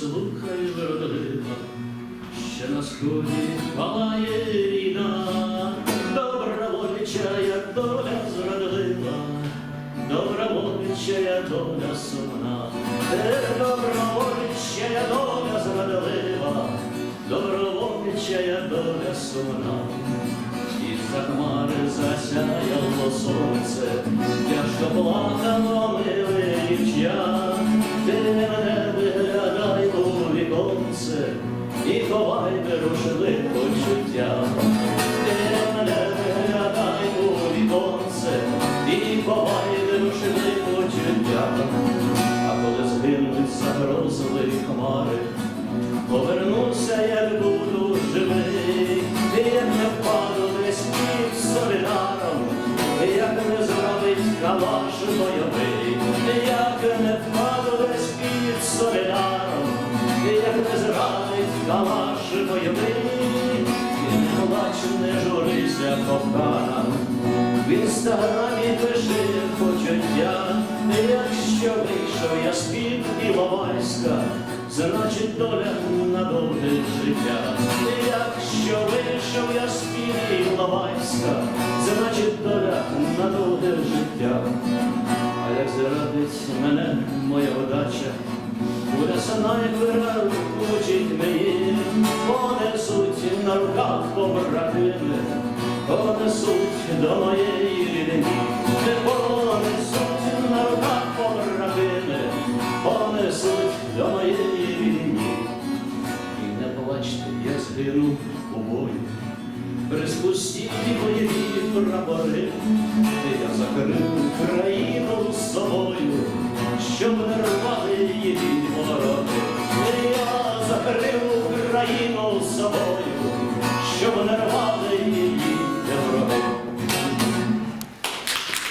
послухай вродлива, ще на сході палає війна, добровольчая доля зрадлива, добровольчая доля сумна, Е, добровольчая доля зрадлива, добровольчая доля сумна. Із-за хмари засяяло сонце, тяжко плакало миле дівча, ти мене і ховай берушливе почуття. Ти мене виглядай у віконце і ховай берушливе почуття. А коли згинуть загрозливі хмари, Повернуся, як буду живий, як не впаду десь під солідаром, як не зробить калаш бойовий, як не впаду десь під солідаром, бойовий, і не журися, кохана, в інстаграмі пиши почуття, якщо вийшов я з-під Іловайська, значить доля на довге життя. Якщо вийшов я з-під Іловайська, значить доля на довге життя. А як зарадить мене моя удача, буде снайпера учить мені, понесуть на руках побратими, понесуть до моєї рідні, не понесуть на руках побратими, понесуть до моєї рідні. І не плачте, я згину у бою, приспустіть бойові прапори, я закрив країну з собою, щоб не рвали її вороти. Я закрив країну з собою, щоб не рвали її